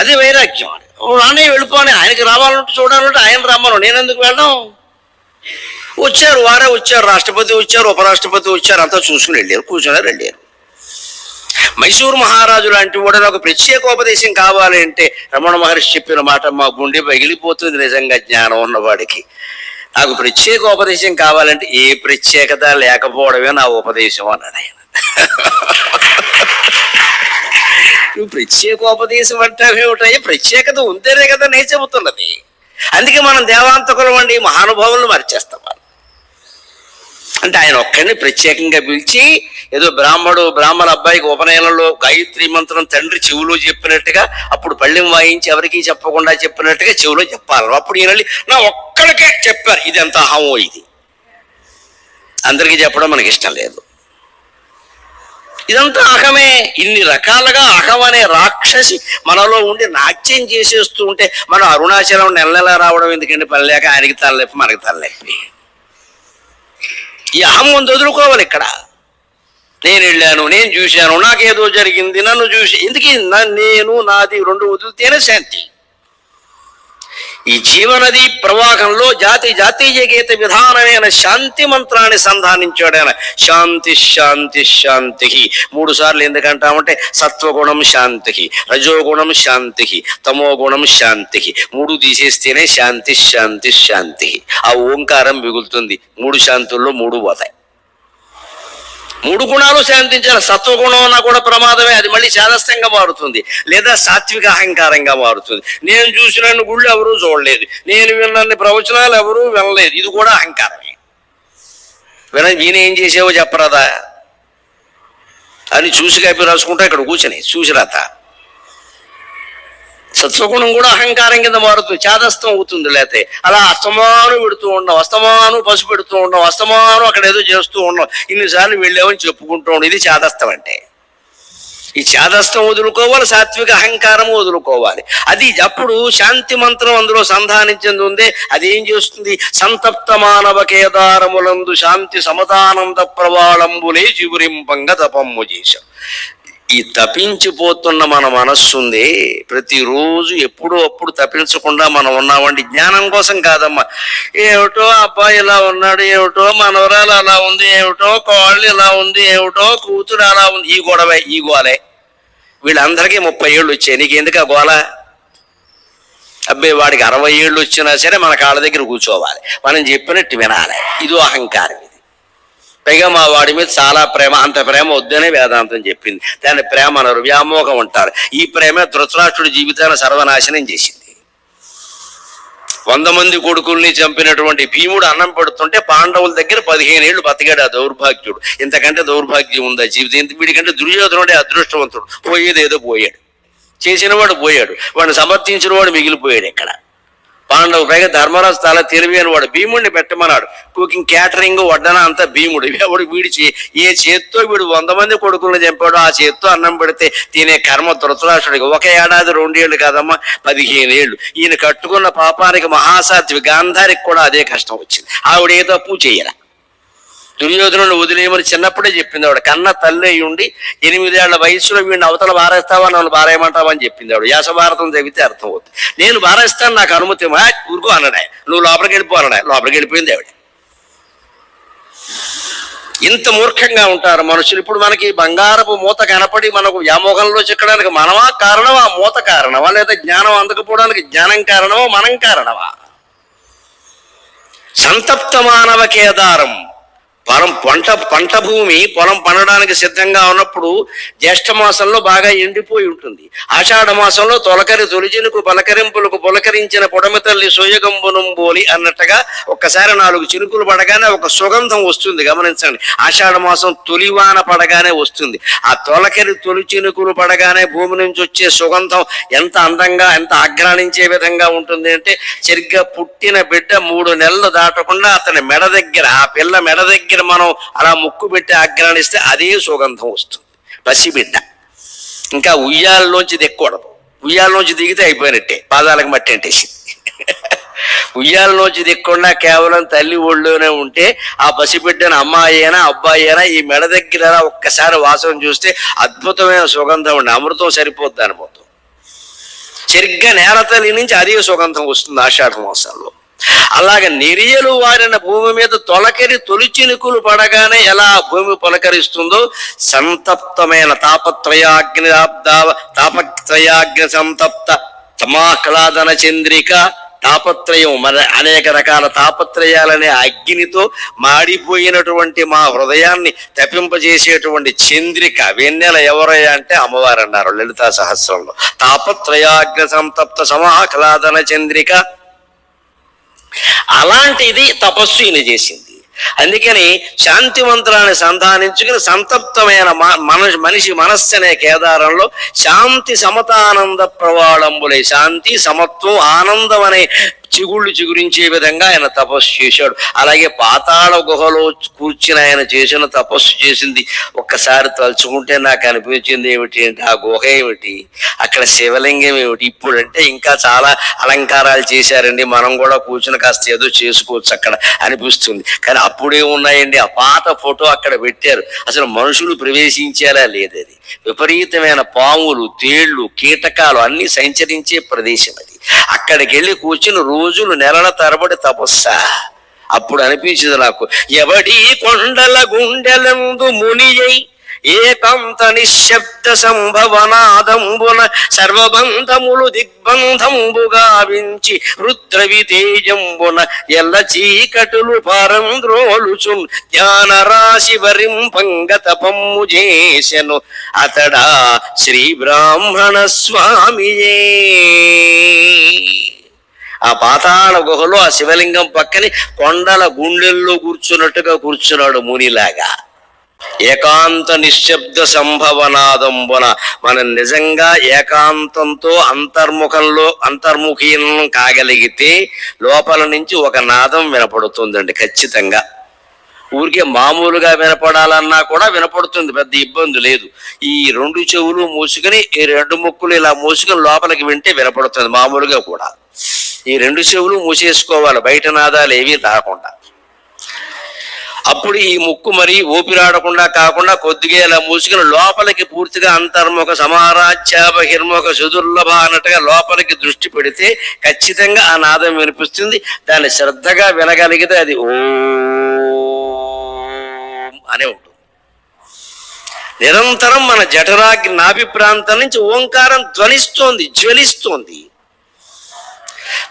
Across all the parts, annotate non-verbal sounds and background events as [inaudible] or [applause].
అది వైరాగ్యం అని. ఓ రానే వెళ్ళిపోని ఆయనకి రావాలంటే చూడాలంటే ఆయన రమ్మను. నేను ఎందుకు వెళ్ళడం వచ్చారు వారే వచ్చారు రాష్ట్రపతి వచ్చారు ఉపరాష్ట్రపతి వచ్చారు అంతా చూసుకుని వెళ్ళారు కూర్చున్నారు వెళ్ళారు. మైసూరు మహారాజు లాంటి వాడు నాకు ప్రత్యేకోపదేశం కావాలి అంటే రమణ మహర్షి చెప్పిన మాట మా గుండె పగిలిపోతుంది నిజంగా జ్ఞానం ఉన్నవాడికి. నాకు ప్రత్యేక ఉపదేశం కావాలంటే ఏ ప్రత్యేకత లేకపోవడమే నా ఉపదేశం అన్నాడు ఆయన. నువ్వు ప్రత్యేకోపదేశం అంటావేమిటయ్యా ప్రత్యేకత ఉంటేనే కదా నేను చెబుతున్నది. అందుకే మనం దేవాంతకులం అండి మహానుభావులను మరిచేస్తాం అంటే ఆయన ఒక్కడిని ప్రత్యేకంగా పిలిచి ఏదో బ్రాహ్మడు బ్రాహ్మణ అబ్బాయికి ఉపనయనంలో గాయత్రి మంత్రం తండ్రి చెవులో చెప్పినట్టుగా అప్పుడు పళ్ళెం వాయించి ఎవరికి చెప్పకుండా చెప్పినట్టుగా చెవులో చెప్పాలి. అప్పుడు ఈయన నా ఒక్కడికే చెప్పారు ఇది ఎంత అహమో ఇది. అందరికీ చెప్పడం మనకి ఇష్టం లేదు. ఇదంతా అహమే. ఇన్ని రకాలుగా అహం అనే రాక్షసి మనలో ఉండి నాట్యం చేసేస్తూ ఉంటే మనం అరుణాచలం నెల నెల రావడం ఎందుకంటే పనిలేక ఆయనకి తలనొప్పి మనకి తలనొప్పి. ఈ అహం ముందు వదులుకోవాలి ఇక్కడ. నేను వెళ్ళాను నేను చూశాను నాకేదో జరిగింది నన్ను చూసి ఎందుకే నేను నాది రెండు వదిలితేనే శాంతి. ఈ జీవనది ప్రవాహంలో జాతి జాతీయ గీత విధానమైన శాంతి మంత్రాన్ని సంధానించాడు ఆయన. శాంతి శాంతి శాంతి మూడు సార్లు ఎందుకంటామంటే సత్వగుణం శాంతి రజోగుణం శాంతి తమోగుణం శాంతి మూడు తీసేస్తేనే శాంతి శాంతి శాంతి ఆ ఓంకారం మిగులుతుంది. మూడు శాంతుల్లో మూడు పోతాయి. మూడు గుణాలు శాంతించాలి. సత్వగుణం అన్నా కూడా ప్రమాదమే. అది మళ్ళీ చాదస్తంగా మారుతుంది. లేదా సాత్విక అహంకారంగా మారుతుంది. నేను చూసిన గుళ్ళు ఎవరూ చూడలేదు. నేను విన్నన్ని ప్రవచనాలు ఎవరూ వినలేదు. ఇది కూడా అహంకారమే. విన నేనేం చేసావో చెప్పరాదా? అని చూసి కాపీ రాసుకుంటా ఇక్కడ కూర్చొని. చూసిరాత. సత్వగుణం కూడా అహంకారం కింద మారుతుంది చాదస్తం అవుతుంది లేతే. అలా అస్తమాను పెడుతూ ఉన్నాం అస్తమాను పసు పెడుతూ ఉండడం అస్తమాను అక్కడ ఏదో చేస్తూ ఉన్నాం. ఇన్నిసార్లు వెళ్ళామని చెప్పుకుంటూ ఉండడం ఇది చాదస్తం అంటే. ఈ చాదస్తం వదులుకోవాలి సాత్విక అహంకారం వదులుకోవాలి. అది అప్పుడు శాంతి మంత్రం అందులో సంధానించింది ఉందే. అది ఏం చేస్తుంది? సంతప్త మానవ కేదారములందు శాంతి సమతానంద ప్రవాళంబులే చిగురింపంగా తపమ్ము చేశాం. ఈ తపించిపోతున్న మన మనస్సు ఉంది ప్రతిరోజు ఎప్పుడూ అప్పుడు తప్పించకుండా మనం ఉన్నామండి జ్ఞానం కోసం కాదమ్మా. ఏమిటో అబ్బాయి ఇలా ఉన్నాడు ఏమిటో మనవరాలు అలా ఉంది ఏమిటో కోళ్ళు ఇలా ఉంది ఏమిటో కూతురు అలా ఉంది. ఈ గొడవ ఈ గోలే. వీళ్ళందరికీ ముప్పై ఏళ్ళు వచ్చాయి. నీకు ఎందుకు ఆ గోల? అబ్బాయి వాడికి అరవై ఏళ్ళు వచ్చినా సరే మన కాళ్ళ దగ్గర కూర్చోవాలి. మనం చెప్పినట్టు వినాలి. ఇదో అహంకారం పైగా మా వాడి మీద చాలా ప్రేమ అంత ప్రేమ వద్దనే వేదాంతం చెప్పింది. దాన్ని ప్రేమ అనరు వ్యామోహం అంటారు. ఈ ప్రేమ ధృతరాష్ట్రుడి జీవితాన్ని సర్వనాశనం చేసింది. వంద మంది కొడుకుల్ని చంపినటువంటి భీముడు అన్నం పెడుతుంటే పాండవుల దగ్గర పదిహేను ఏళ్ళు బతికాడు ఆ దౌర్భాగ్యుడు. ఇంతకంటే దౌర్భాగ్యం ఉందా జీవితం? వీడికంటే దుర్యోధనుడే అదృష్టవంతుడు. పోయేది ఏదో పోయాడు. చేసినవాడు పోయాడు. వాడిని సమర్థించిన వాడు మిగిలిపోయాడు ఇక్కడ పాండవు పైగా ధర్మరాజు చాలా తెలివి అని వాడు. భీముడిని పెట్టమన్నాడు. కుకింగ్ క్యాటరింగ్ వడ్డన అంతా భీముడు. ఎవడు వీడి ఏ చేత్తో వీడు వంద మంది కొడుకులను చంపాడు ఆ చేత్తో అన్నం పెడితే తినే కర్మ ధృతరాష్ట్రుడికి ఒక ఏడాది రెండేళ్ళు కాదమ్మా పదిహేను ఏళ్ళు ఈయన కట్టుకున్న పాపానికి మహాసాత్వి గాంధారికి కూడా అదే కష్టం వచ్చింది. ఆవిడ ఏ తప్పు చేయరా దుర్యోధనుడు వదిలేయమని చిన్నప్పుడే చెప్పింది ఆవిడ. కన్న తల్లి అయి ఉండి ఎనిమిదేళ్ళ వయసులో వీడిని అవతల బారేస్తావా నన్ను బారేయమంటావా అని చెప్పింది ఆవిడ. యాస చదివితే అర్థం అవుతుంది నేను బారేస్తాను నాకు అనుమతి మా ఊరుకో అన్నాడే నువ్వు లోపలికి వెళ్ళిపో అన్నాడే లోపలికి వెళ్ళిపోయింది ఆవిడ. ఇంత మూర్ఖంగా ఉంటారు మనుషులు. ఇప్పుడు మనకి బంగారపు మూత కనపడి మనకు వ్యామోహంలో చిక్కడానికి మనమా కారణమా? ఆ మూత కారణమా? లేదా జ్ఞానం అందకపోవడానికి జ్ఞానం కారణమా? మనం కారణమా? సంతప్త మానవ కేదారం. పొలం పంట పంట భూమి పొలం పండడానికి సిద్ధంగా ఉన్నప్పుడు జ్యేష్ఠ మాసంలో బాగా ఎండిపోయి ఉంటుంది. ఆషాఢ మాసంలో తొలకరి తొలిచినుకు పలకరింపులకు పులకరించిన పొడమి తల్లి సోయగంబునుంబోలి అన్నట్టుగా ఒక్కసారి నాలుగు చినుకులు పడగానే ఒక సుగంధం వస్తుంది గమనించండి. ఆషాఢ మాసం తొలివాన పడగానే వస్తుంది. ఆ తొలకరి తొలి చినుకులు పడగానే భూమి నుంచి వచ్చే సుగంధం ఎంత అందంగా ఎంత ఆగ్రాణించే విధంగా ఉంటుంది అంటే సరిగ్గా పుట్టిన బిడ్డ మూడు నెలలు దాటకుండా అతని మెడ దగ్గర ఆ పిల్ల మెడ దగ్గర మనం అలా ముక్కు పెట్టి ఆగ్రాణిస్తే అదే సుగంధం వస్తుంది. పసిబిడ్డ. ఇంకా ఉయ్యాలలోంచి దిక్కకూడదు ఉయ్యాలలోంచి దిగితే అయిపోయినట్టే. పాదాలకు మట్టి అంటేసింది ఉయ్యాలలోంచి దిక్కకుండా కేవలం తల్లి ఒళ్ళోనే ఉంటే ఆ పసిబిడ్డను అమ్మాయి అయినా అబ్బాయి అయినా ఈ మెడ దగ్గర ఒక్కసారి వాసన చూస్తే అద్భుతమైన సుగంధం ఉండి అమృతం సరిపోద్ది అనుభూతం. సరిగ్గా నేలతల్లి నుంచి అదే సుగంధం వస్తుంది ఆషాఢ మాసంలో. అలాగే నెరియలు వారిన భూమి మీద తొలకరి తొలి చినుకులు పడగానే ఎలా భూమి పులకరిస్తుందో సంతప్తమైన తాపత్రయాగ్ని తాపత్రయాగ్ని సంతప్త తమాహ్లాదన చంద్రిక తాపత్రయం మన అనేక రకాల తాపత్రయాలనే అగ్నితో మాడిపోయినటువంటి మా హృదయాన్ని తప్పింపజేసేటువంటి చంద్రిక వెన్నెల ఎవరయ్యా అంటే అమ్మవారు అన్నారు లలితా సహస్రంలో. తాపత్రయాగ్ని సంతప్త సమాహ్లాదన చంద్రిక అలాంటిది తపస్సు ఈయన చేసింది. అందుకని శాంతి మంత్రాన్ని సంధానించుకుని సంతప్తమైన మ- మన మనిషి మనస్సు అనే కేదారంలో శాంతి సమతానంద ప్రవాళంబులే శాంతి సమత్వం ఆనందం అనే చిగుళ్ళు చిగురించే విధంగా ఆయన తపస్సు చేశాడు. అలాగే పాతాళ గుహలో కూర్చుని ఆయన చేసిన తపస్సు చేసింది. ఒక్కసారి తలుచుకుంటే నాకు అనిపించింది ఏమిటి అంటే ఆ గుహ ఏమిటి? అక్కడ శివలింగం ఏమిటి? ఇప్పుడంటే ఇంకా చాలా అలంకారాలు చేశారండి. మనం కూడా కూర్చుని కాస్త ఏదో చేసుకోవచ్చు అక్కడ అనిపిస్తుంది. కానీ అప్పుడే ఉన్నాయండి ఆ పాత ఫోటో అక్కడ పెట్టారు. అసలు మనుషులు ప్రవేశించేలా లేదది. విపరీతమైన పాములు తేళ్ళు కీటకాలు అన్ని సంచరించే ప్రదేశం అది. అక్కడికి వెళ్ళి కూర్చుని రోజులు నెలల తరబడి తపస్సా. అప్పుడు అనిపించింది నాకు ఎవడి కొండల గుండెలందు మునియై ఏకాంత నిశ్శబ్ద సంభవనాదంబున సర్వబంధములు దిగ్బంధంబుగా వించి రుద్రవి తేజంబున ఎల్ల చీకటులు పరంద్రోలుచున్ జ్ఞానరాశి రాశి వరింపంగ చేసెను అతడా శ్రీ బ్రాహ్మణ స్వామియే. ఆ పాతాళ గుహలో ఆ శివలింగం పక్కనే కొండల గుండెల్లో కూర్చున్నట్టుగా కూర్చున్నాడు మునిలాగా. ఏకాంత నిశ్శబ్ద సంభవనాదంబున మనం నిజంగా ఏకాంతంతో అంతర్ముఖంలో అంతర్ముఖీనం కాగలిగితే లోపల నుంచి ఒక నాదం వినపడుతుందండి ఖచ్చితంగా. ఊరికే మామూలుగా వినపడాలన్నా కూడా వినపడుతుంది పెద్ద ఇబ్బంది లేదు. ఈ రెండు చెవులు మూసుకుని ఈ రెండు ముక్కులు ఇలా మూసుకుని లోపలికి వింటే వినపడుతుంది మామూలుగా కూడా. ఈ రెండు చెవులు మూసేసుకోవాలి బయట నాదాలు ఏమీ రాకుండా. అప్పుడు ఈ ముక్కు మరి ఊపిరాడకుండా కాకుండా కొద్దిగా ఇలా మూసుకుని లోపలికి పూర్తిగా అంతర్ముఖ సమారాధ్య బహిర్ముఖ సుదుర్లభ అన్నట్టుగా లోపలికి దృష్టి పెడితే ఖచ్చితంగా ఆ నాదం వినిపిస్తుంది. దాన్ని శ్రద్ధగా వినగలిగితే అది ఓ అనే ఉంటుంది. నిరంతరం మన జఠరాగ్ని నాభి ప్రాంతం నుంచి ఓంకారం ధ్వనిస్తోంది జ్వలిస్తోంది.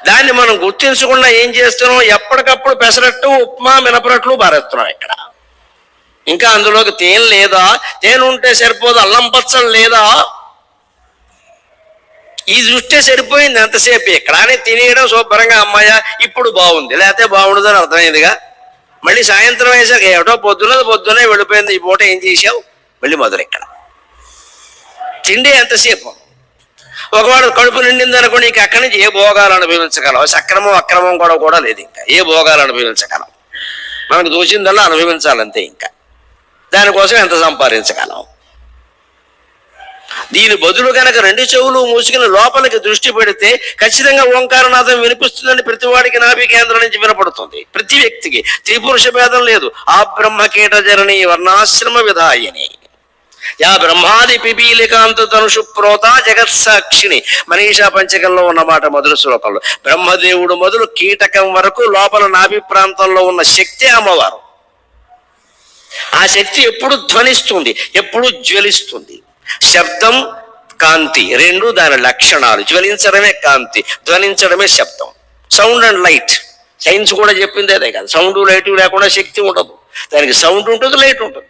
దాన్ని మనం గుర్తించకుండా ఏం చేస్తున్నాం? ఎప్పటికప్పుడు పెసరట్టు ఉప్మా మినపరట్లు పారేస్తున్నాం ఇక్కడ. ఇంకా అందులోకి తేనె లేదా? తేనె ఉంటే సరిపోదు అల్లం పచ్చడి లేదా? ఈ దృష్టి సరిపోయింది ఎంతసేపు ఇక్కడనే తినేయడం శుభ్రంగా అమ్మాయ ఇప్పుడు బాగుంది. లేకపోతే బాగుండదని అర్థమైందిగా. మళ్ళీ సాయంత్రం వేసాక ఏమిటో పొద్దున్నది పొద్దునే వెళ్ళిపోయింది. ఈ పూట ఏం చేసావు మళ్ళీ మొదలు ఇక్కడ. తిండి ఎంతసేపు? ఒకవాడు కడుపు నిండింది అనుకోండి ఇంక అక్కడి నుంచి ఏ భోగాలు అనుభవించగలం? సక్రమం అక్రమం కూడా కూడా లేదు ఇంకా. ఏ భోగాలు అనుభవించగలం? మనకు దోచిందల్లా అనుభవించాలంతే ఇంకా. దానికోసం ఎంత సంపాదించగలం? దీని బదులు కనుక రెండు చెవులు మూసుకుని లోపలికి దృష్టి పెడితే ఖచ్చితంగా ఓంకారనాథం వినిపిస్తుందని ప్రతివాడికి నాభి కేంద్రం నుంచి వినపడుతుంది. ప్రతి వ్యక్తికి త్రిపురుష భేదం లేదు. ఆ బ్రహ్మ కీట జరణి వర్ణాశ్రమ విధాయని. యా బ్రహ్మాది పిపీలికాంత తనుషు ప్రోత జగత్సాక్షిని మనీషా పంచకంలో ఉన్నమాట మొదటి శ్లోకంలో. బ్రహ్మదేవుడు మొదలు కీటకం వరకు లోపల నాభి ప్రాంతంలో ఉన్న శక్తి అమ్మవారు. ఆ శక్తి ఎప్పుడు ధ్వనిస్తుంది ఎప్పుడు జ్వలిస్తుంది. శబ్దం కాంతి రెండు దాని లక్షణాలు. జ్వలించడమే కాంతి ధ్వనించడమే శబ్దం. Sound and light. సైన్స్ కూడా చెప్పింది అదే కదా. సౌండ్ లైట్ లేకుండా శక్తి ఉండదు. దానికి సౌండ్ ఉంటుంది లైట్ ఉంటుంది.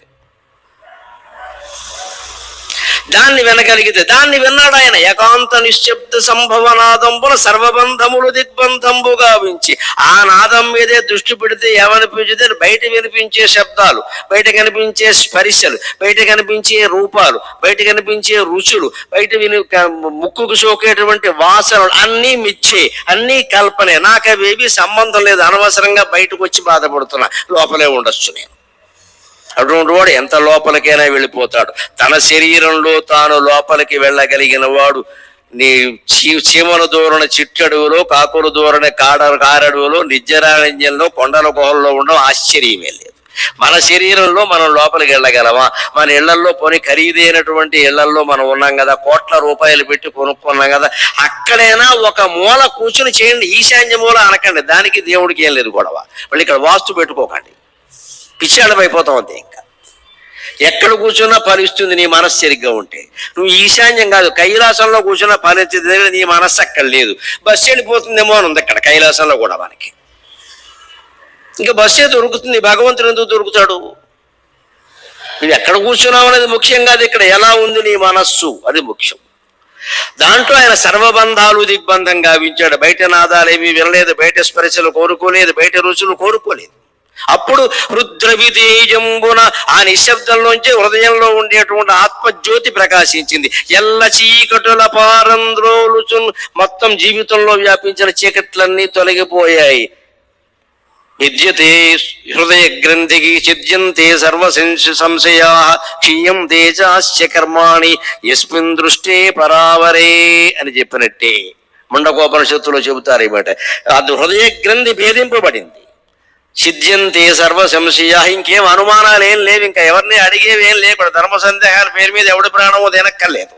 దాన్ని వినగలిగితే దాన్ని విన్నాడు ఆయన. ఏకాంత నిశ్శబ్ద సంభవనాదంబున సర్వబంధములు దిగ్బంధంబు గావించి ఆ నాదం మీదే దృష్టి పెడితే ఏమనిపించింది బయట వినిపించే శబ్దాలు బయట కనిపించే స్పరిశలు బయట కనిపించే రూపాలు బయట కనిపించే రుచులు బయట విని ముక్కుకు సోకేటువంటి వాసనలు అన్నీ మిచ్చే అన్నీ కల్పనే. నాకు అవేవి సంబంధం లేదు. అనవసరంగా బయటకు వచ్చి బాధపడుతున్నా. లోపలే ఉండొచ్చు నేను. అటువంటి వాడు ఎంత లోపలికైనా వెళ్ళిపోతాడు. తన శరీరంలో తాను లోపలికి వెళ్ళగలిగిన వాడు నీ చీ చీమల దూరణ చిట్టడుగులో కాకుల దూరణ కాడ కారడుగులో నిజ్జరారణ్యంలో కొండల గుహల్లో ఉండడం ఆశ్చర్యమే లేదు. మన శరీరంలో మనం లోపలికి వెళ్ళగలమా? మన ఇళ్ళల్లో పోనీ ఖరీదైనటువంటి ఇళ్ళల్లో మనం ఉన్నాం కదా కోట్ల రూపాయలు పెట్టి కొనుక్కున్నాం కదా అక్కడైనా ఒక మూల కూర్చుని చేయండి. ఈశాన్య మూల అనకండి. దానికి దేవుడికి ఏం లేదు గొడవ. మళ్ళీ ఇక్కడ వాస్తు పెట్టుకోకండి. పిచ్చాడం అయిపోతాం అంతే ఇంకా. ఎక్కడ కూర్చున్నా ఫలిస్తుంది నీ మనస్సు సరిగ్గా ఉంటే. నువ్వు ఈశాన్యం కాదు కైలాసంలో కూర్చున్నా ఫలించేది దగ్గర నీ మనస్సు అక్కడ లేదు. బస్సు వెళ్ళిపోతుందేమో అని ఉంది అక్కడ కైలాసంలో కూడా మనకి. ఇంకా బస్సే దొరుకుతుంది భగవంతుడు ఎందుకు దొరుకుతాడు? నువ్వు ఎక్కడ కూర్చున్నావు అనేది ముఖ్యం కాదు ఇక్కడ ఎలా ఉంది నీ మనస్సు అది ముఖ్యం. దాంట్లో ఆయన సర్వబంధాలు దిగ్బంధం గావించాడు. బయట నాదాలు ఏమీ వినలేదు బయట స్పర్శలు కోరుకోలేదు బయట రుచులు కోరుకోలేదు. అప్పుడు రుద్రవితేజంబున ఆ నిశ్శబ్దంలోంచి హృదయంలో ఉండేటువంటి ఆత్మజ్యోతి ప్రకాశించింది. ఎల్ల చీకటుల పారంద్రోలుచున్ మొత్తం జీవితంలో వ్యాపించిన చీకట్లన్నీ తొలగిపోయాయి. విద్యతే హృదయ గ్రంథికి ఛిద్యంతే సర్వ సంశయా క్షీయంతే చాస్య కర్మాణి యస్మిన్ దృష్టే పరావరే అని చెప్పినట్టే. ముండకోపనిషత్తులో చెబుతారు ఈ మాట. అది హృదయ గ్రంథి భేదింపబడింది. సిద్ధ్యంతే సర్వ సంశయ ఇంకేం అనుమానాలు ఏం లేవు. ఇంకా ఎవరిని అడిగేవి ఏం లేవు ధర్మ సందేహాల పేరు మీద ఎవడి ప్రాణమో తినక్కర్లేదు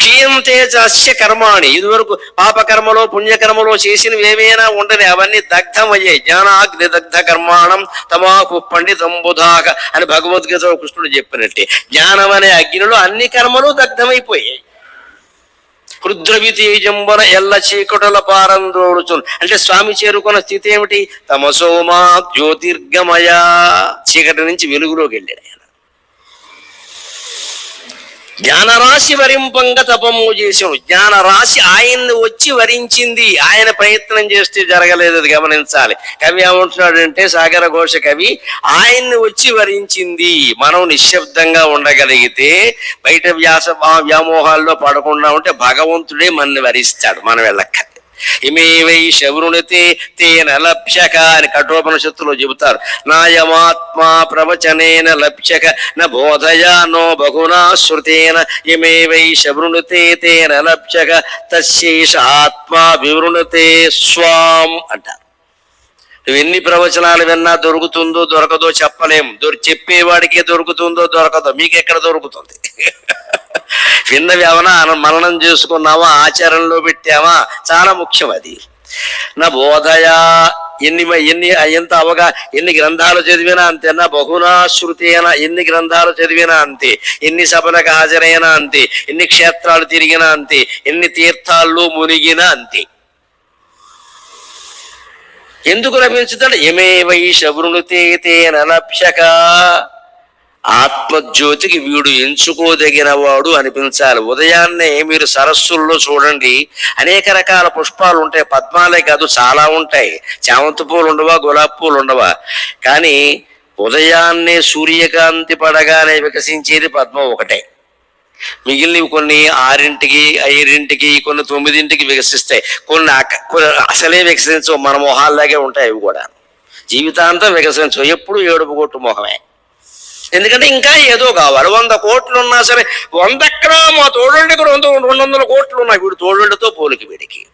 క్షీయంతే చస్య కర్మాణి. ఇదివరకు పాపకర్మలో పుణ్యకర్మలో చేసినవి ఏమైనా ఉండని అవన్నీ దగ్ధం అయ్యాయి జ్ఞానాగ్ని దగ్ధ కర్మాణం తమాకు పండితం బుధాక అని భగవద్గీతలో కృష్ణుడు చెప్పినట్టే. జ్ఞానం అనే అగ్నిలో అన్ని కర్మలు దగ్ధమైపోయాయి. రుద్రవితేజంబన ఎల్ల చీకటుల పారందోడుచున్ అంటే స్వామి చేరుకున్న స్థితి ఏమిటి? తమసోమా జ్యోతిర్గమయ. చీకటి నుంచి వెలుగులోకి వెళ్ళాడు ఆయన జ్ఞానరాశి వరింపంగా తపము చేసాడు జ్ఞానరాశి ఆయన్ని వచ్చి వరించింది. ఆయన ప్రయత్నం చేస్తే జరగలేదు అది గమనించాలి. కవి ఏమంటున్నాడంటే సాగర ఘోష కవి ఆయన్ని వచ్చి వరించింది. మనం నిశ్శబ్దంగా ఉండగలిగితే బయట వ్యాస వ్యామోహాల్లో పడకుండా ఉంటే భగవంతుడే మనని వరిస్తాడు మనం వెళ్ళక్క ఇమే వై శవృణితే తేన లభ్యక అని కఠోపనిషత్తులో చెబుతారు. నాయమాత్మా ప్రవచనేన లభ్యక న బోధయా నో బహునా శృతేన ఇమే వై శవృణితే తేన లభ్యక తస్యేష ఆత్మా వివృణతే స్వాం అంటారు. నువ్వు ఎన్ని ప్రవచనాలు విన్నా దొరుకుతుందో దొరకదో చెప్పలేం. దొరి చెప్పేవాడికే దొరుకుతుందో దొరకదో. మీకు ఎక్కడ దొరుకుతుంది? [laughs] విన్నవి ఏమన్నా మననం చేసుకున్నావా? ఆచరణలో పెట్టావా? చాలా ముఖ్యం అది. నా బోధయా ఎన్ని ఎన్ని ఎంత అవగా ఎన్ని గ్రంథాలు చదివినా అంతే. నా బహునా అయినా ఎన్ని గ్రంథాలు చదివినా అంతే. ఎన్ని సభలకు హాజరైనా అంతే. ఎన్ని క్షేత్రాలు తిరిగినా అంతే. ఎన్ని తీర్థాల్లో మునిగినా అంతే. ఎందుకు లభించుతాడు ఎమే శబరులు వృణుతే ఆత్మజ్యోతికి వీడు ఎంచుకోదగిన వాడు అనిపించాలి. ఉదయాన్నే మీరు సరస్సుల్లో చూడండి. అనేక రకాల పుష్పాలు ఉంటాయి. పద్మాలే కాదు చాలా ఉంటాయి. చామంతి పూలు ఉండవా గులాబీ పూలు ఉండవా? కానీ ఉదయాన్నే సూర్యకాంతి పడగానే వికసించేది పద్మం ఒకటే. మిగిలినవి కొన్ని ఆరింటికి ఐదింటికి కొన్ని తొమ్మిదింటికి వికసిస్తాయి. కొన్ని అసలే వికసించవు. మన మొహాల్లాగే ఉంటాయి అవి కూడా. జీవితాంతం వికసించవు. ఎప్పుడు ఏడుపు కొట్టు మొహమే. ఎందుకంటే ఇంకా ఏదో కావాలి. వంద కోట్లు ఉన్నా సరే వంద ఎక్కడ మా తోడుండి దగ్గర రెండు వందల కోట్లు ఉన్నాయి వీడు తోడుండితో పోలికి వీడికి.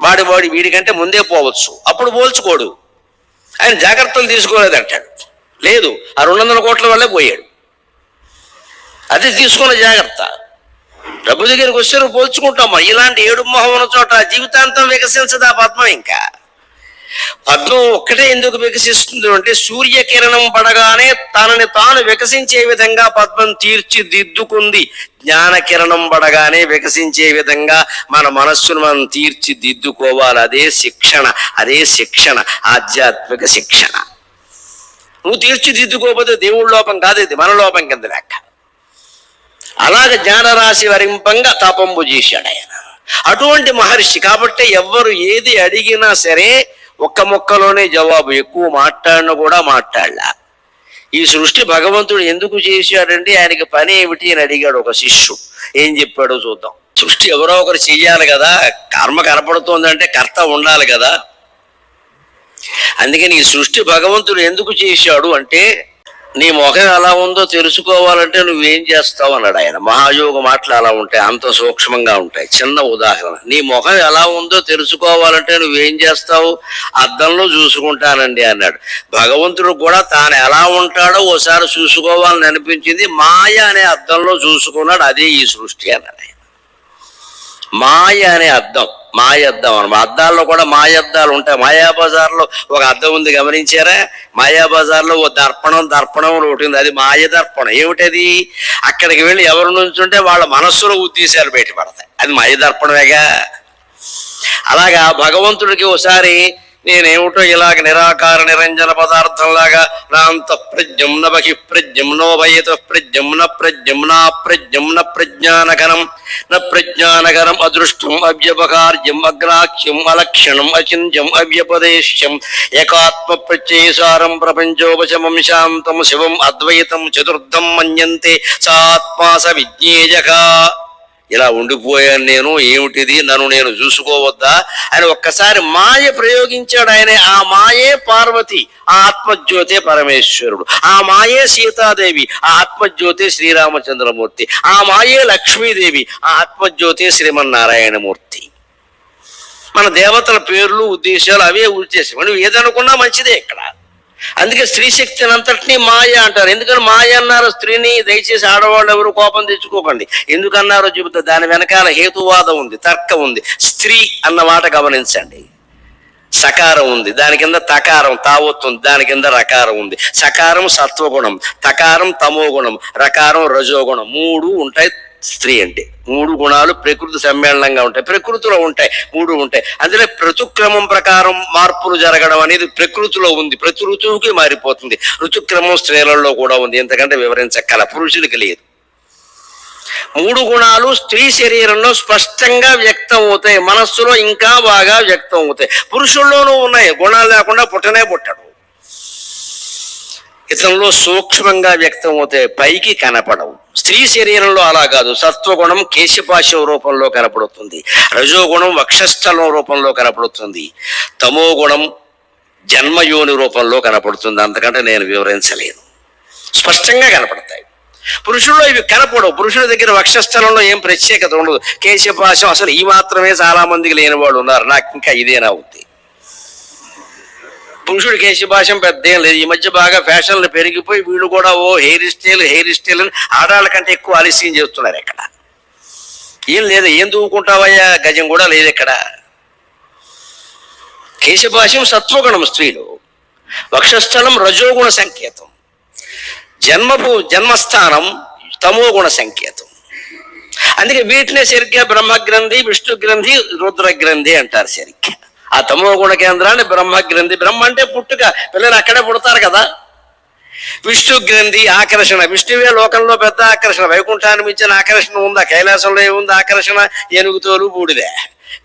వాడి వాడి వీడికంటే ముందే పోవచ్చు. అప్పుడు పోల్చుకోడు. ఆయన జాగ్రత్తలు తీసుకోలేదంటాడు. లేదు ఆ రెండు వందల కోట్ల వల్లే పోయాడు. అది తీసుకున్న జాగ్రత్త. డబ్బు దగ్గరికి వస్తే పోల్చుకుంటాం మరి ఇలాంటి ఏడు మొహం ఉన్న చోట జీవితాంతం వికసించదు ఆ పద్మం ఇంకా? పద్మం ఒక్కటే ఎందుకు వికసిస్తుంది అంటే సూర్యకిరణం పడగానే తనని తాను వికసించే విధంగా పద్మం తీర్చిదిద్దుకుంది. జ్ఞాన కిరణం పడగానే వికసించే విధంగా మన మనస్సును మనం తీర్చిదిద్దుకోవాలి. అదే శిక్షణ అదే శిక్షణ ఆధ్యాత్మిక శిక్షణ. నువ్వు తీర్చిదిద్దుకోకపోతే దేవుడి లోపం కాదు ఇది మన లోపం కింద లెక్క. అలాగ జ్ఞానరాశి వరింపంగా తపంబు చేశాడు ఆయన. అటువంటి మహర్షి కాబట్టి ఎవ్వరు ఏది అడిగినా సరే ఒక్క మొక్కలోనే జవాబు ఎక్కువ మాట్లాడిన కూడా మాట్లాడలా. ఈ సృష్టి భగవంతుడు ఎందుకు చేశాడంటే ఆయనకి పని ఏమిటి అని అడిగాడు ఒక శిష్యుడు. ఏం చెప్పాడో చూద్దాం. సృష్టి ఎవరో ఒకరు చెయ్యాలి కదా కర్మ కనపడుతోందంటే కర్త ఉండాలి కదా. అందుకని ఈ సృష్టి భగవంతుడు ఎందుకు చేశాడు అంటే నీ ముఖం ఎలా ఉందో తెలుసుకోవాలంటే నువ్వేం చేస్తావు అన్నాడు ఆయన. మహాయోగ మాటలు అలా ఉంటాయి అంత సూక్ష్మంగా ఉంటాయి. చిన్న ఉదాహరణ. నీ ముఖం ఎలా ఉందో తెలుసుకోవాలంటే నువ్వేం చేస్తావు? అద్దంలో చూసుకుంటానండి అన్నాడు. భగవంతుడు కూడా తాను ఎలా ఉంటాడో ఓసారి చూసుకోవాలని అనిపించింది. మాయ అనే అద్దంలో చూసుకున్నాడు అదే ఈ సృష్టి అన్నాడు ఆయన. మాయ అనే అద్దం. మాయద్దం అనమాట అద్దాల్లో కూడా మాయద్దాలు ఉంటాయి. మాయా బజార్లో ఒక అద్దం ఉంది గమనించారా? మాయాబజార్లో ఓ దర్పణం దర్పణం ఒకటి ఉంది. అది మాయ దర్పణం ఏమిటది? అక్కడికి వెళ్ళి ఎవరు నుంచుంటే వాళ్ళ మనస్సులో ఉద్దేశాలు బయటపడతాయి. అది మాయ దర్పణమేగా అలాగా భగవంతుడికి ఒకసారి నేనేమిటో ఇలాగ నిరాకార నిరంజన పదార్థంలాగా నాంత ప్రజ్ఞం న బహి ప్రజ్ఞం భయత ప్రజ్ఞం న ప్రజ్ఞం ప్రజ్ఞానకరం న ప్రజ్ఞానకరం అదృష్టం అవ్యపకార్యం అగ్రాఖ్యం అలక్షణం అచింత్యం అవ్యపదేశ్యం ఏకాత్మ ప్రత్యయసారం ప్రపంచోపశమం శాంతం శివం అద్వైతం చతుర్థం మన్యంతే సాత్మా స విజ్ఞేయక ఇలా ఉండిపోయాను నేను ఏమిటిది? నన్ను నేను చూసుకోవద్దా? అని ఒక్కసారి మాయ ప్రయోగించాడు ఆయన. ఆ మాయే పార్వతి ఆ ఆత్మజ్యోతే పరమేశ్వరుడు. ఆ మాయే సీతాదేవి ఆ ఆత్మజ్యోతే శ్రీరామచంద్రమూర్తి. ఆ మాయే లక్ష్మీదేవి ఆ ఆత్మజ్యోతే శ్రీమన్నారాయణమూర్తి. మన దేవతల పేర్లు ఉద్దేశాలు అవే ఉద్దేశం మనం ఏదనుకున్నా మంచిదే ఇక్కడ. అందుకే స్త్రీ శక్తిని అంతటినీ మాయ అంటారు. ఎందుకని మాయ అన్నారు స్త్రీని దయచేసి ఆడవాళ్ళు ఎవరు కోపం తెచ్చుకోకండి. ఎందుకన్నారో చెబుతా దాని వెనకాల హేతువాదం ఉంది తర్కం ఉంది. స్త్రీ అన్న మాట గమనించండి. సకారం ఉంది దాని కింద తకారం తావొత్తుంది దాని కింద రకారం ఉంది. సకారం సత్వగుణం తకారం తమోగుణం రకారం రజోగుణం మూడు ఉంటాయి స్త్రీ అంటే. మూడు గుణాలు ప్రకృతి సమ్మేళనంగా ఉంటాయి. ప్రకృతిలో ఉంటాయి మూడు ఉంటాయి. అందులో ఋతుక్రమం ప్రకారం మార్పులు జరగడం అనేది ప్రకృతిలో ఉంది. ప్రతి ఋతువుకి మారిపోతుంది. ఋతుక్రమం స్త్రీలలో కూడా ఉంది. ఎంతకంటే వివరించక్కల పురుషులకి లేదు. మూడు గుణాలు స్త్రీ శరీరంలో స్పష్టంగా వ్యక్తం అవుతాయి. మనస్సులో ఇంకా బాగా వ్యక్తం అవుతాయి. పురుషుల్లోనూ ఉన్నాయి. గుణాలు లేకుండా పుట్టనే పుట్టడు. ఇతరులో సూక్ష్మంగా వ్యక్తం అవుతాయి పైకి కనపడవు. స్త్రీ శరీరంలో అలా కాదు. సత్వగుణం కేశపాశం రూపంలో కనపడుతుంది. రజోగుణం వక్షస్థలం రూపంలో కనపడుతుంది. తమో గుణం జన్మయోని రూపంలో కనపడుతుంది. అంతకంటే నేను వివరించలేను స్పష్టంగా కనపడతాయి. పురుషుల్లో ఇవి కనపడవు. పురుషుల దగ్గర వక్షస్థలంలో ఏం ప్రత్యేకత ఉండదు. కేశపాశం అసలు ఈ మాత్రమే చాలా మందికి లేని వాళ్ళు ఉన్నారు. నాకు ఇంకా ఇదేనా ఉంది? పురుషుడు కేశభాషం పెద్ద ఏం లేదు. ఈ మధ్య బాగా ఫ్యాషన్లు పెరిగిపోయి వీళ్ళు కూడా ఓ హెయిర్ స్టైల్ హెయిర్ స్టైల్ అని ఆడాళ్ళ కంటే ఎక్కువ ఆలస్యం చేస్తున్నారు ఇక్కడ. ఏం లేదు. ఏం దూకుంటావయ్యా గజం కూడా లేదు ఇక్కడ. కేశభాష్యం సత్వగుణం స్త్రీలు. వక్షస్థలం రజోగుణ సంకేతం. జన్మపు జన్మస్థానం తమోగుణ సంకేతం. అందుకే వీటినే సరిగ్గా బ్రహ్మగ్రంథి విష్ణు గ్రంథి రుద్ర గ్రంథి అంటారు సరిగ్గా ఆ తమో గుణ కేంద్రాన్ని బ్రహ్మగ్రంథి బ్రహ్మ అంటే పుట్టుక పిల్లలు అక్కడే పుడతారు కదా. విష్ణు గ్రంథి ఆకర్షణ విష్ణువే లోకంలో పెద్ద ఆకర్షణ వైకుంఠాన్ని మించిన ఆకర్షణ ఉందా కైలాసంలో ఏముంది ఆకర్షణ? ఏనుగుతోలు బూడిదే.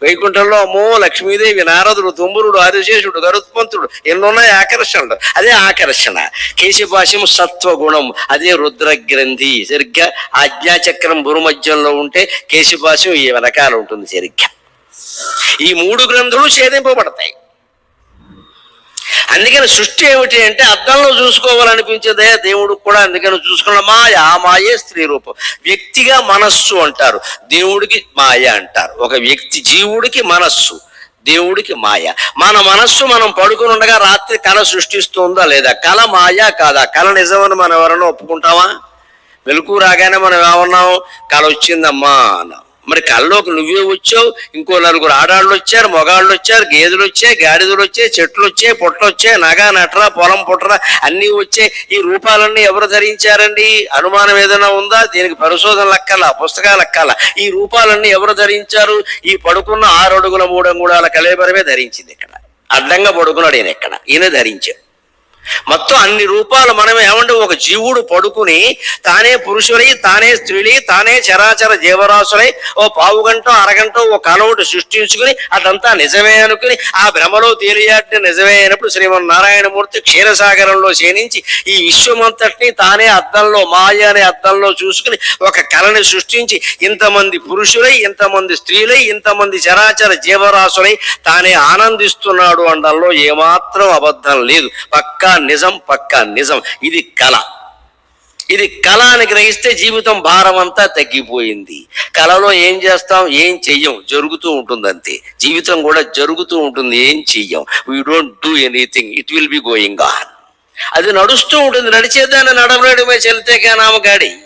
వైకుంఠంలో అమ్మో లక్ష్మీదేవి నారదుడు తుమ్మురుడు ఆదిశేషుడు గరుత్మంతుడు ఎన్నున్నాయి ఆకర్షణలు. అదే ఆకర్షణ. కేశభాష్యం సత్వగుణం అదే రుద్రగ్రంథి. సరిగ్గా ఆజ్ఞాచక్రం భూమధ్యంలో ఉంటే కేశభాష్యం ఈ వెనకాల ఉంటుంది సరిగ్గా. ఈ మూడు గ్రంథులు ఛేదింపబడతాయి. అందుకని సృష్టి ఏమిటి అంటే అద్దంలో చూసుకోవాలనిపించేదే దేవుడు కూడా అందుకని చూసుకున్న మాయ ఆ మాయే స్త్రీ రూపం. వ్యక్తిగా మనస్సు అంటారు. దేవుడికి మాయ అంటారు. ఒక వ్యక్తి జీవుడికి మనస్సు దేవుడికి మాయ. మన మనస్సు మనం పడుకుని ఉండగా రాత్రి కళ సృష్టిస్తుందా లేదా? కళ మాయ కాదా? కళ నిజమని మనం ఎవరైనా ఒప్పుకుంటామా? వెలుగు రాగానే మనం ఏమన్నాం కళ వచ్చిందమ్మా అన్నాం. మరి కళ్ళలోకి నువ్వే వచ్చావు ఇంకో నలుగురు ఆడాళ్ళు వచ్చారు మొగాళ్ళు వచ్చారు గేదెలు వచ్చాయి గాడిదలు వచ్చాయి చెట్లు వచ్చాయి పొట్లు వచ్చాయి నగ నటరా పొలం పుట్ర అన్నీ వచ్చాయి. ఈ రూపాలన్నీ ఎవరు ధరించారండి? అనుమానం ఏదైనా ఉందా? దీనికి పరిశోధన లెక్కల పుస్తకాలు లెక్కల. ఈ రూపాలన్నీ ఎవరు ధరించారు? ఈ పడుకున్న ఆరు అడుగుల మూడు అంగుళాల కలేబరమే ధరించింది ఇక్కడ. అడ్డంగా పడుకున్నాడు ఈయన ఇక్కడ. ఈయన ధరించాడు. మొత్తం అన్ని రూపాలు మనం ఏమంటే ఒక జీవుడు పడుకుని తానే పురుషులై తానే స్త్రీలై తానే చరాచర జీవరాశులై ఓ పావు గంట అరగంట ఓ కలవుడు సృష్టించుకుని అదంతా నిజమే అనుకుని ఆ భ్రమలో తేలియాడిన నిజమే అయినప్పుడు శ్రీమన్నారాయణమూర్తి క్షీరసాగరంలో శయనించి ఈ విశ్వమంతటిని తానే అద్దంలో మాయ అనే అద్దంలో చూసుకుని ఒక కళని సృష్టించి ఇంతమంది పురుషులై ఇంతమంది స్త్రీలై ఇంతమంది చరాచర జీవరాశులై తానే ఆనందిస్తున్నాడు అండంలో ఏమాత్రం అబద్ధం లేదు. పక్కా నిజం పక్కా నిజం. ఇది కళ. ఇది కళ అని గ్రహిస్తే జీవితం భారం అంతా తగ్గిపోయింది. కళలో ఏం చేస్తాం? ఏం చెయ్యం? జరుగుతూ ఉంటుంది అంతే జీవితం కూడా జరుగుతూ ఉంటుంది. ఏం చెయ్యం? We don't do anything it will be going on అది నడుస్తూ ఉంటుంది. నడిచేదాన్ని నడవడమే చెల్తే నామగాడి.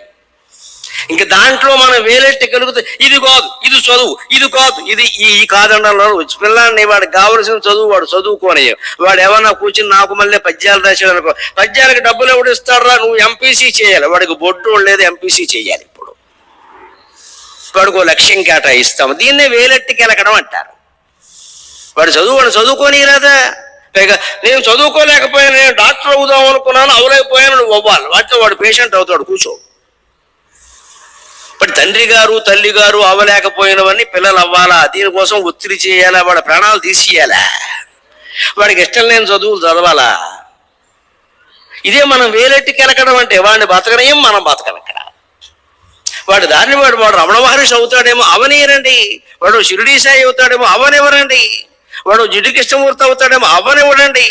ఇంకా దాంట్లో మనం వేలెట్టి కలుగుతే ఇది కాదు ఇది చదువు ఇది కాదు ఇది ఈ ఈ కాదండంలో పిల్లాన్ని వాడికి కావలసిన చదువు వాడు చదువుకోని. వాడు ఏమన్నా కూర్చుని నాకు మళ్ళీ పద్యాలు రాశాడు అనుకో పద్యాలకు డబ్బులు ఎవడు ఇస్తాడురా? నువ్వు ఎంపీసీ చేయాలి. వాడికి బొడ్డు లేదు ఎంపీసీ చేయాలి ఇప్పుడు. వాడికి లక్ష్యం కేటాయిస్తాము. దీన్నే వేలెట్టి కెలకడం అంటారు. వాడు చదువు వాడు చదువుకొని రాదా? పైగా నేను చదువుకోలేకపోయాను నేను డాక్టర్ అవుదాం అనుకున్నాను అవలేకపోయాను నువ్వు అవ్వాలి. వాటితో వాడు పేషెంట్ అవుతాడు కూర్చో. బట్ తండ్రి గారు తల్లి గారు అవ్వలేకపోయినవన్నీ పిల్లలు అవ్వాలా దీనికోసం ఒత్తిడి చేయాలా? వాడి ప్రాణాలు తీసేయాలా వాడికి ఇష్టం లేని చదువులు చదవాలా? ఇదే మనం వేలెట్టి కెలకడం అంటే వాడిని బతకనేం మనం బతకడం ఇక్కడ. వాడు దారిని వాడు వాడు రమణ మహర్షి అవుతాడేమో అవనీయరండి వాడు షిరిడీ సాయి అవుతాడేమో అవనివ్వరండి వాడు జిడ్డు కృష్ణమూర్తి అవుతాడేమో అవనివ్వడండి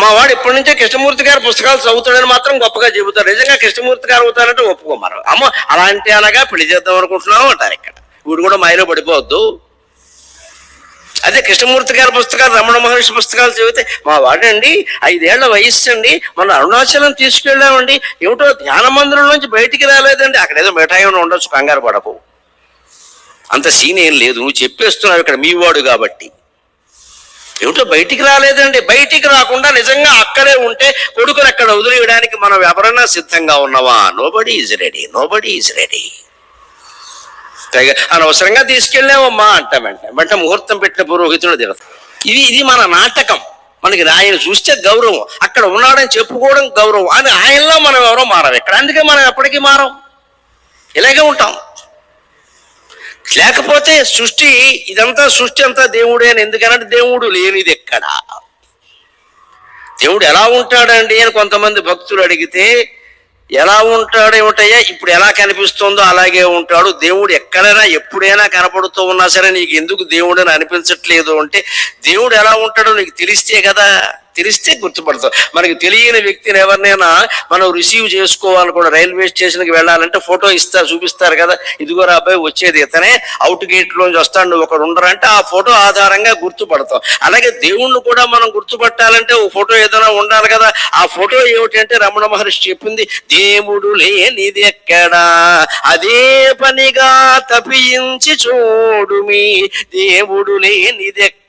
మా వాడు ఇప్పటి నుంచే కృష్ణమూర్తి గారి పుస్తకాలు చదువుతాడని మాత్రం గొప్పగా చెబుతారు. నిజంగా కృష్ణమూర్తి గారు అవుతారంటే ఒప్పుకోమారు. అమ్మ అలాంటి అనగా పెళ్ళి చేద్దాం అనుకుంటున్నాము అంటారు ఇక్కడ. వీడు కూడా మాయలో పడిపోవద్దు. అదే కృష్ణమూర్తి గారి పుస్తకాలు రమణ మహర్షి పుస్తకాలు చదివితే మా వాడండి ఐదేళ్ళ వయస్సు అండి మన అరుణాచలం తీసుకెళ్ళామండి ఏమిటో ధ్యాన మందిరం నుంచి బయటికి రాలేదండి అక్కడ ఏదో మిఠాయి ఉండొచ్చు కంగారు పడకు. అంత సీన్ ఏం లేదు నువ్వు చెప్పేస్తున్నావు ఇక్కడ మీ వాడు కాబట్టి. ఏమిటో బయటికి రాలేదండి. బయటికి రాకుండా నిజంగా అక్కడే ఉంటే కొడుకుని అక్కడ వదిలేయడానికి మనం ఎవరన్నా సిద్ధంగా ఉన్నావా? Nobody is ready nobody is ready అనవసరంగా తీసుకెళ్ళామమ్మా అంటాం వెంట. వెంట ముహూర్తం పెట్టిన పురోహితుడు తిడతాం ఇది ఇది మన నాటకం. మనకి ఆయన చూస్తే గౌరవం. అక్కడ ఉన్నాడని చెప్పుకోవడం గౌరవం. అని ఆయనలో మనం ఎవరో మారం ఇక్కడ అందుకే మనం ఎప్పటికీ మారం ఇలాగే ఉంటాం. లేకపోతే సృష్టి ఇదంతా సృష్టి అంతా దేవుడే అని ఎందుకనంటే దేవుడు లేనిది ఎక్కడ? దేవుడు ఎలా ఉంటాడండి అని కొంతమంది భక్తులు అడిగితే ఎలా ఉంటాడు ఏమిటయ్యా? ఇప్పుడు ఎలా కనిపిస్తుందో అలాగే ఉంటాడు. దేవుడు ఎక్కడైనా ఎప్పుడైనా కనపడుతూ ఉన్నా సరే నీకు ఎందుకు దేవుడు అని అనిపించట్లేదు అంటే దేవుడు ఎలా ఉంటాడో నీకు తెలిస్తే కదా. తెలిస్తే గుర్తుపడతాం. మనకి తెలియని వ్యక్తిని ఎవరినైనా మనం రిసీవ్ చేసుకోవాలి కూడా రైల్వే స్టేషన్కి వెళ్ళాలంటే ఫోటో ఇస్తారు చూపిస్తారు కదా. ఇదిగోరా అబ్బాయి వచ్చేది. ఇతనే అవుట్ గేట్ లోంచి వస్తాడు. నువ్వు ఒకడు ఉండరంటే ఆ ఫోటో ఆధారంగా గుర్తుపడతాం. అలాగే దేవుణ్ణి కూడా మనం గుర్తుపట్టాలంటే ఓ ఫోటో ఏదైనా ఉండాలి కదా. ఆ ఫోటో ఏమిటంటే రమణ మహర్షి చెప్పింది దేవుడు లేనిది ఎక్కడా? అదే పనిగా తప్పించి చూడుమి దేవుడు లేనిది ఎక్కడ?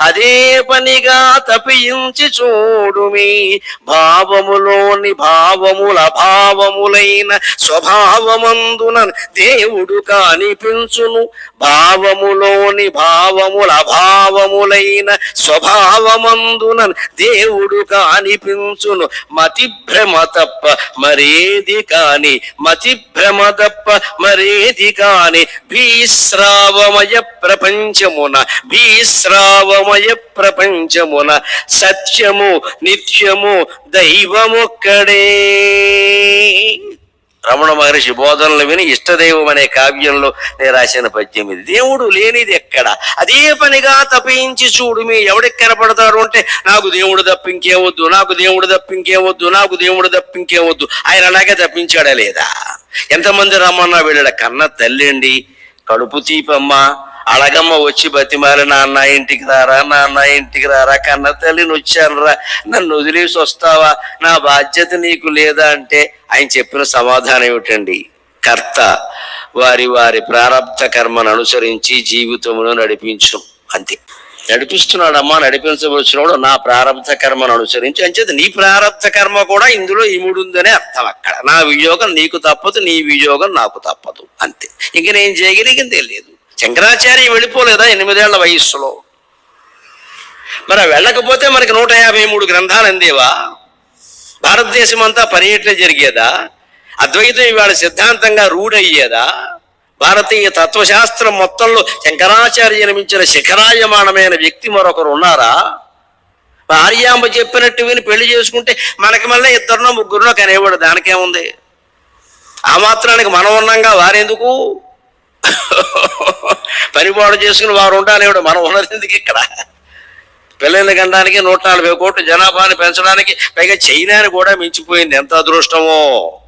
అదే పనిగా తప్పించి చూడుమి. భావములోని భావముల భావములైన స్వభావమందున దేవుడు కానిపించును. భావములోని భావముల భావములైన స్వభావమందున దేవుడు కానిపించును. మతి భ్రమ తప్ప మరేది కాని మతి భ్రమ తప్ప మరేది కాని భీశ్రావమయ ప్రపంచమున భీశ్రావమయ ప్రపంచమున సత్యము నిత్యము దైవమొక్కడే. రమణ మహర్షి బోధనలు విని ఇష్టదైవం అనే కావ్యంలో నేను రాసిన పద్యం ఇది. దేవుడు లేనిది ఎక్కడ? అదే పనిగా తప్పించి చూడు మీ ఎవడికి కనపడతారు అంటే నాకు దేవుడు తప్పింకేవద్దు నాకు దేవుడు తప్పింకేవద్దు నాకు దేవుడు తప్పింకేవద్దు ఆయన అలాగే తప్పించాడా లేదా? ఎంతమంది రమణ వెళ్ళాడు కన్న తల్లి అండి కడుపు తీపమ్మా అడగమ్మ వచ్చి బతిమాలి నాన్న ఇంటికి రారా నాన్న ఇంటికి రారా కన్న తల్లిని వచ్చానురా నన్ను వదిలేసి వస్తావా నా బాధ్యత నీకు లేదా అంటే ఆయన చెప్పిన సమాధానం ఏమిటండి? కర్త వారి వారి ప్రారంభ కర్మను అనుసరించి జీవితంలో నడిపించు అంతే. నడిపిస్తున్నాడమ్మా నడిపించవచ్చినప్పుడు నా ప్రారంభ కర్మను అనుసరించి అంచేది నీ ప్రారంభ కర్మ కూడా ఇందులో ఇముడుందనే అర్థం అక్కడ. నా వియోగం నీకు తప్పదు నీ వియోగం నాకు తప్పదు అంతే. ఇంక నేను చేయగలిగిందే లేదు. శంకరాచార్య వెళ్ళిపోలేదా ఎనిమిదేళ్ళ వయస్సులో? మరి వెళ్ళకపోతే మనకి నూట యాభై మూడు గ్రంథాలు అందేవా? భారతదేశం అంతా పర్యటన జరిగేదా? అద్వైతం ఇవాళ సిద్ధాంతంగా రూఢయ్యేదా? భారతీయ తత్వశాస్త్రం మొత్తంలో శంకరాచార్య నిర్మించిన శిఖరాయమానమైన వ్యక్తి మరొకరు ఉన్నారా? భార్యాంబ చెప్పినట్టు విని పెళ్ళి చేసుకుంటే మనకి మళ్ళీ ఇద్దరునో ముగ్గురునో కనేవాడు దానికేముంది? ఆ మాత్రానికి మనం ఉన్నాగా వారెందుకు? పనిపాడు చేసుకుని వారు ఉండాలేవిడు. మనం ఉన్నది ఎందుకు ఇక్కడ? పిల్లల్ని కనడానికి నూట నలభై కోట్లు జనాభాని పెంచడానికి పైగా చైనాని కూడా మించిపోయింది. ఎంత అదృష్టమో.